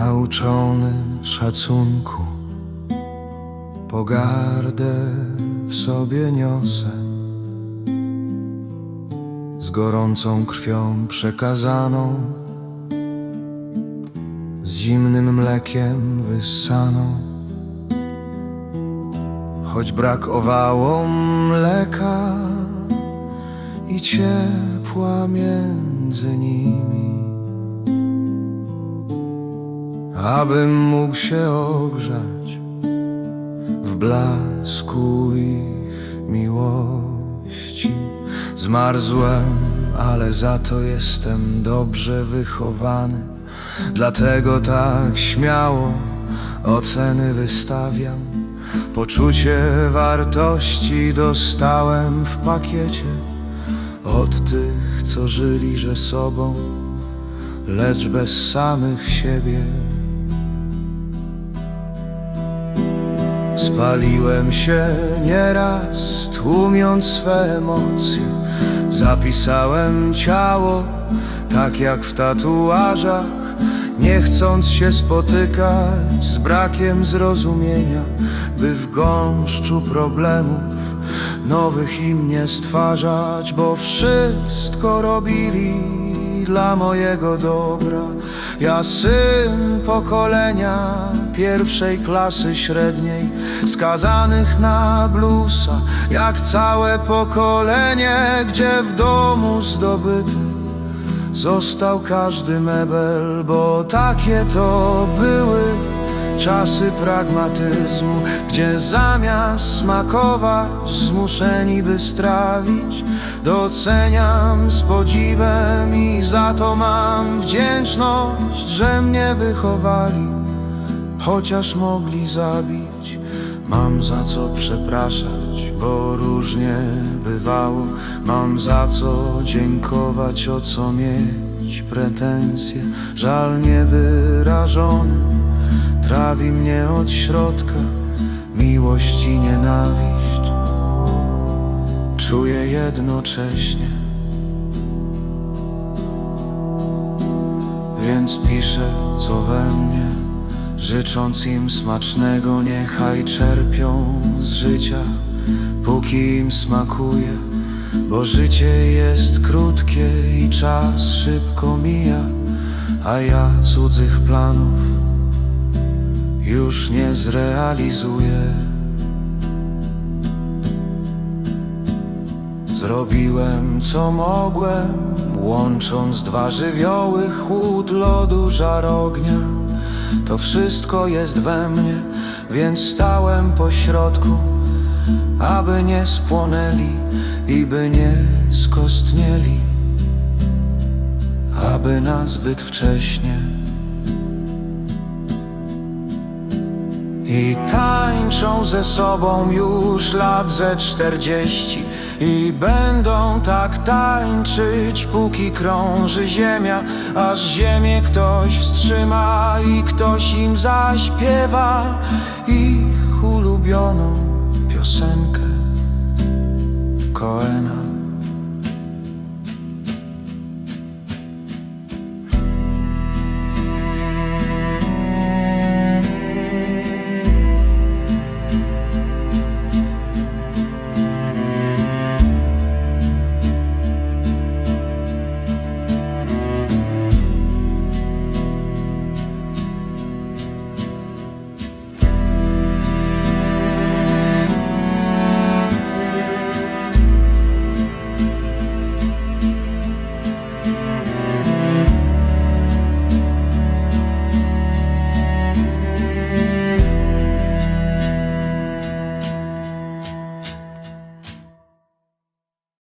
nauczony szacunku, pogardę w sobie niosę. Z gorącą krwią przekazaną, z zimnym mlekiem wyssaną. Choć brakowało mleka i ciepła między nimi abym mógł się ogrzać w blasku ich miłości. Zmarzłem, ale za to jestem dobrze wychowany, dlatego tak śmiało oceny wystawiam. Poczucie wartości dostałem w pakiecie od tych, co żyli, że sobą, lecz bez samych siebie. Spaliłem się nieraz, tłumiąc swe emocje. Zapisałem ciało, tak jak w tatuażach, nie chcąc się spotykać z brakiem zrozumienia, by w gąszczu problemów nowych im nie stwarzać, bo wszystko robili dla mojego dobra. Ja syn pokolenia pierwszej klasy średniej, skazanych na blusa, jak całe pokolenie, gdzie w domu zdobyty został każdy mebel, bo takie to były czasy pragmatyzmu, gdzie zamiast smakować, zmuszeni by strawić. Doceniam z podziwem i za to mam wdzięczność, że mnie wychowali, chociaż mogli zabić. Mam za co przepraszać, bo różnie bywało. Mam za co dziękować, o co mieć pretensje. Żal niewyrażony trawi mnie od środka, miłość i nienawiść. Czuję jednocześnie, więc piszę co we mnie. Życząc im smacznego, niechaj czerpią z życia, póki im smakuje, bo życie jest krótkie i czas szybko mija, a ja cudzych planów już nie zrealizuję. Zrobiłem co mogłem, łącząc dwa żywioły, chłód lodu, żar ognia. To wszystko jest we mnie, więc stałem po środku, aby nie spłonęli i by nie skostnieli, aby na zbyt wcześnie. I tańczą ze sobą już lat ze czterdzieści. I będą tak tańczyć, póki krąży ziemia Aż ziemię ktoś wstrzyma i ktoś im zaśpiewa Ich ulubioną piosenkę. Koena